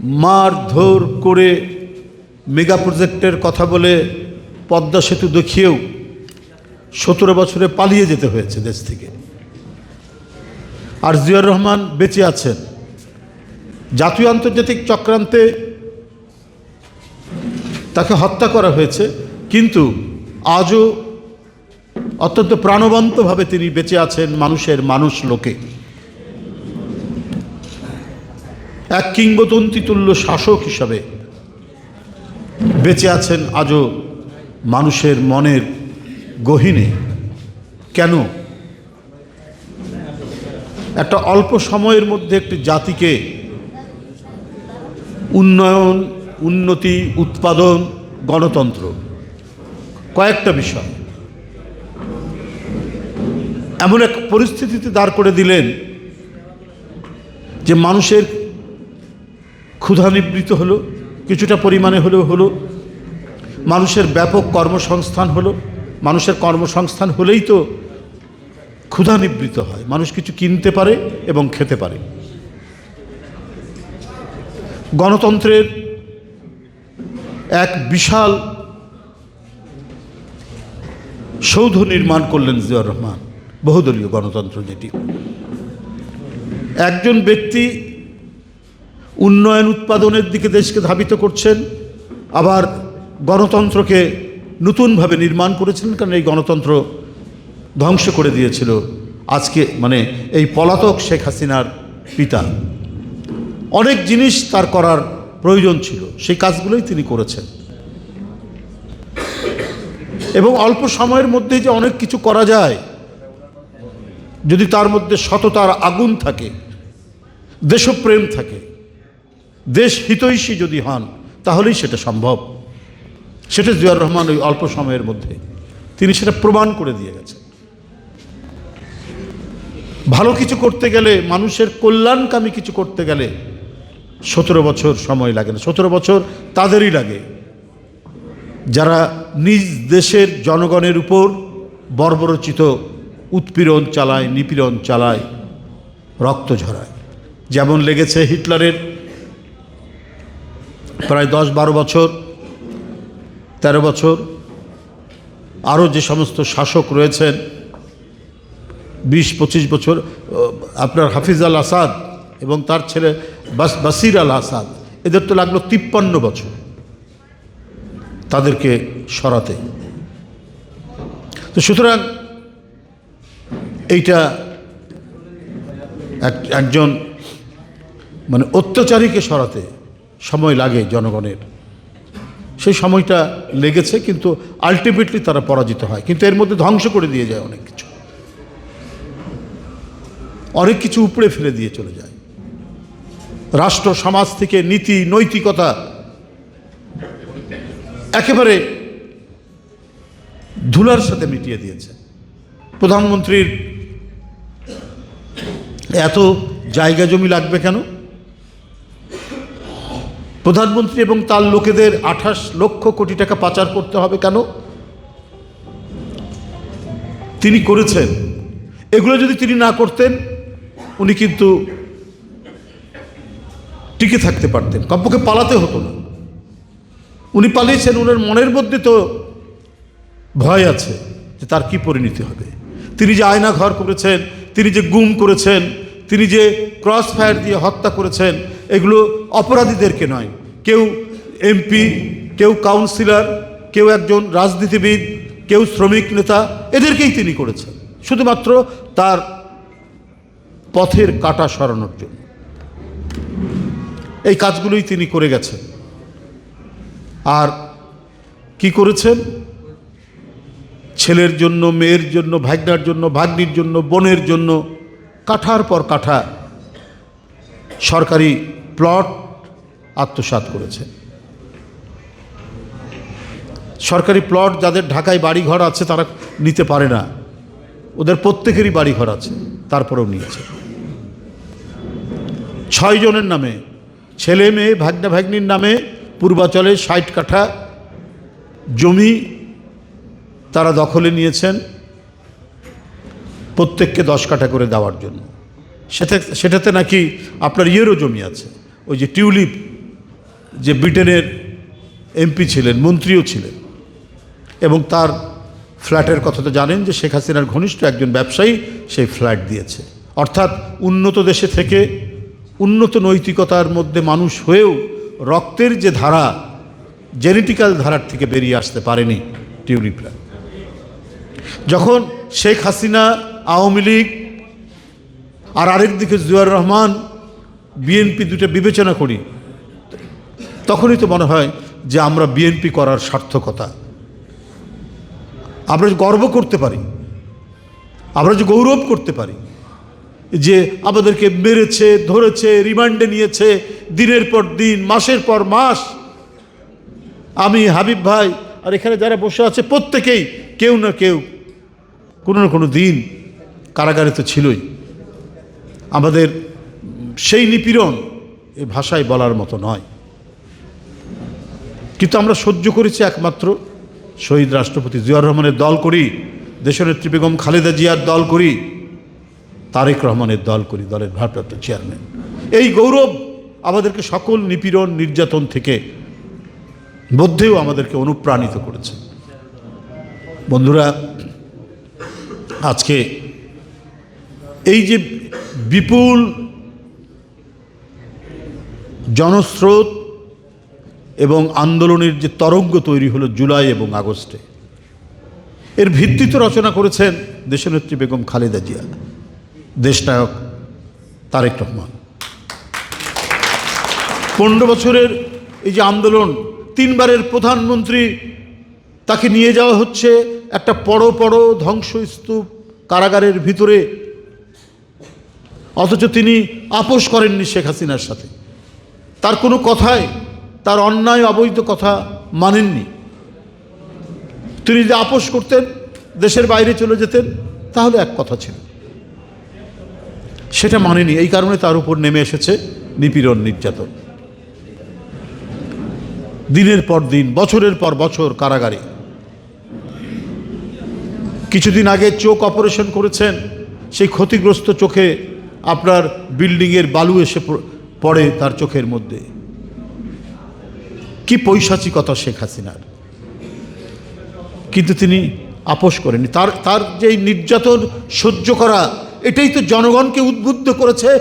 মারধর করে মেগা প্রজেক্টের কথা বলে পদ্মা সেতু দেখিয়েও সতেরো বছরে পালিয়ে যেতে হয়েছে দেশ থেকে। আর জিয়াউর রহমান বেঁচে আছেন। জাতীয় আন্তর্জাতিক চক্রান্তে তাকে হত্যা করা হয়েছে, কিন্তু আজও অত্যন্ত প্রাণবন্তভাবে তিনি বেঁচে আছেন মানুষের মানুষ লোকে। এক কিংবদন্তি তুল্য শাসক হিসাবে বেঁচে আছেন আজও মানুষের মনের গহীনে। কেন? একটা অল্প সময়ের মধ্যে একটি জাতিকে উন্নয়ন, উন্নতি, উৎপাদন, গণতন্ত্র, কয়েকটা বিষয়। এমন এক পরিস্থিতিতে দাঁড় করে দিলেন যে মানুষের ক্ষুধা নিবৃত হলো, কিছুটা পরিমাণে হলেও হলো, মানুষের ব্যাপক কর্মসংস্থান হলো, মানুষের কর্মসংস্থান হলেই তো ক্ষুধা নিবৃত হয়, মানুষ কিছু কিনতে পারে এবং খেতে পারে। গণতন্ত্রের এক বিশাল সৌধ নির্মাণ করলেন জিয়াউর রহমান, বহুদলীয় গণতন্ত্র যেটি। একজন ব্যক্তি উন্নয়ন উৎপাদনের দিকে দেশকে ধাবিত করছেন, আবার গণতন্ত্রকে নতুনভাবে নির্মাণ করেছেন কারণ এই গণতন্ত্র ধ্বংস করে দিয়েছিল আজকে মানে এই পলাতক শেখ হাসিনার পিতা। অনেক জিনিস তার করার প্রয়োজন ছিল, সেই কাজগুলোই তিনি করেছেন। এবং অল্প সময়ের মধ্যে যে অনেক কিছু করা যায়, যদি তার মধ্যে সততার আগুন থাকে, দেশপ্রেম থাকে দেশ হিতৈষী যদি হন, তাহলেই সেটা সম্ভব। সেটা জিয়াউর রহমান ওই অল্প সময়ের মধ্যে, তিনি সেটা প্রমাণ করে দিয়ে গেছেন। ভালো কিছু করতে গেলে, মানুষের কল্যাণকামী কিছু করতে গেলে সতেরো বছর সময় লাগে না। সতেরো বছর তাদেরই লাগে। যারা নিজ দেশের জনগণের উপর বর্বরচিত উৎপীড়ন চালায়, নিপীড়ন চালায়, রক্ত ঝরায়। যেমন লেগেছে হিটলারের প্রায় দশ বারো বছর, তেরো বছর আরও যে সমস্ত শাসক রয়েছেন, বিশ পঁচিশ বছর আপনার হাফিজ আল আসাদ এবং তার ছেলে বাস, বাসির আল আসাদ, এদের তো লাগল তিপ্পান্ন বছর তাদেরকে সরাতে। তো সুতরাং এইটা এক, একজন মানে অত্যাচারীকে সরাতে সময় লাগে জনগণের। সেই সময়টা লেগেছে কিন্তু আলটিমেটলি তারা পরাজিত হয়। কিন্তু এর মধ্যে ধ্বংস করে দিয়ে যায় অনেক কিছু। অনেক কিছু উপড়ে ফেলে দিয়ে চলে যায়। রাষ্ট্র, সমাজ থেকে নীতি, নৈতিকতা একেবারে ধুলার সাথে মিটিয়ে দিয়েছে। প্রধানমন্ত্রীর এত জায়গা জমি লাগবে কেন? প্রধানমন্ত্রী এবং তার লোকেদের আঠাশ লক্ষ কোটি টাকা পাচার করতে হবে কেন? তিনি করেছেন। এগুলো যদি তিনি না করতেন, উনি কিন্তু টিকে থাকতে পারতেন। কমপক্ষে পালাতে হতো না। উনি পালিয়েছেন ওনার মনের মধ্যে তো ভয় আছে যে তার কি পরিণতি হবে। তিনি যে আয়না ঘর করেছেন, তিনি যে গুম করেছেন, তিনি যে ক্রস ফায়ার দিয়ে হত্যা করেছেন এগুলো অপরাধীদেরকে নয়। কেউ এমপি, কেউ কাউন্সিলর, কেউ একজন রাজনীতিবিদ, কেউ শ্রমিক নেতা, এদেরকেই তিনি করেছেন। শুধুমাত্র তার পথের কাটা সরানোর জন্য। এই কাজগুলোই তিনি করে গেছেন। আর কি করেছেন? ছেলের জন্য, মেয়ের জন্য, ভাগ্নার জন্য, ভাগ্নির জন্য, বোনের জন্য কাঠার পর কাঠা সরকারি প্লট আত্মসাৎ করেছে। সরকারি প্লট যাদের ঢাকায় বাড়িঘর আছে, তারা নিতে পারে না। ওদের প্রত্যেকেরই বাড়িঘর আছে, তারপরেও নিয়েছে। ছয় জনের নামে, ছেলে মেয়ে, ভাগ্না ভাগ্নির নামে, পূর্বাচলে ষাট কাঠা জমি তারা দখলে নিয়েছেন, প্রত্যেককে দশ কাঠা করে দেওয়ার জন্য। সেটা সেটাতে নাকি আপনার ইয়েরও জমি আছে। ওই যে টিউলিপ, যে ব্রিটেনের এমপি ছিলেন, মন্ত্রীও ছিলেন। এবং তার ফ্ল্যাটের কথা তো জানেন যে শেখ হাসিনার ঘনিষ্ঠ একজন ব্যবসায়ী সেই ফ্ল্যাট দিয়েছে। অর্থাৎ উন্নত দেশে থেকে উন্নত নৈতিকতার মধ্যে মানুষ হয়েও রক্তের যে ধারা, জেনেটিক্যাল ধারার থেকে বেরিয়ে আসতে পারেনি টিউলিপরা। যখন শেখ হাসিনা, আওয়ামী লীগ আর আরেক দিকে জিয়াউর রহমান বিএনপি দুটো বিবেচনা করি, তখনই তো মনে হয় যে আমরা বিএনপি করার সার্থকতা। আমরা গর্ব করতে পারি, আমরা যে গৌরব করতে পারি, যে আমাদেরকে মেরেছে, ধরেছে, রিমান্ডে নিয়েছে, দিনের পর দিন, মাসের পর মাস। আমি হাবিব ভাই আর এখানে যারা বসে আছে, প্রত্যেকেই কেউ না কেউ, কোনো না কোনো দিন কারাগারে তো ছিলই। আমাদের সেই নিপীড়ন এ ভাষায় বলার মতো নয়। কিন্তু আমরা সহ্য করেছি একমাত্র শহীদ রাষ্ট্রপতি জিয়াউর রহমানের দল করি দেশনেত্রী বেগম খালেদা জিয়ার দল করি, তারেক রহমানের দল করি, দলের ভারপ্রাপ্ত চেয়ারম্যান। এই গৌরব আমাদেরকে সকল নিপীড়ন, নির্যাতন থেকে মধ্যেও আমাদেরকে অনুপ্রাণিত করেছে। বন্ধুরা, আজকে এই যে বিপুল জনস্রোত এবং আন্দোলনের যে তরঙ্গ তৈরি হলো জুলাই এবং আগস্টে। এর ভিত্তিতে রচনা করেছেন দেশনেত্রী বেগম খালেদা জিয়া, দেশনায়ক তারেক রহমান। পনেরো বছরের এই যে আন্দোলন, তিনবারের প্রধানমন্ত্রী তাকে নিয়ে যাওয়া হচ্ছে, একটা বড় বড় ধ্বংসস্তূপ কারাগারের ভিতরে। অথচ তিনি আপোষ করেননি শেখ হাসিনার সাথে। তার কোনো কথায় তার অন্যায় অবৈধ কথা মানেননি। তিনি যদি আপোষ করতেন, দেশের বাইরে চলে যেতেন, তাহলে এক কথা ছিল। সেটা মানেনি। এই কারণে তার উপর নেমে এসেছে নিপীড়ন নির্যাতন। দিনের পর দিন, বছরের পর বছর কারাগারে। কিছুদিন আগে চোখ অপারেশন করেছেন। সেই ক্ষতিগ্রস্ত চোখে আপনার বিল্ডিংয়ের বালু এসে পড়ে তার চোখের মধ্যে। কি পৈশাচিকতা শেখ হাসিনার। কিন্তু তিনি আপোষ করেনি তার তার যে নির্যাতন সহ্য করা, এটাই তো জনগণকে উদ্বুদ্ধ করেছে।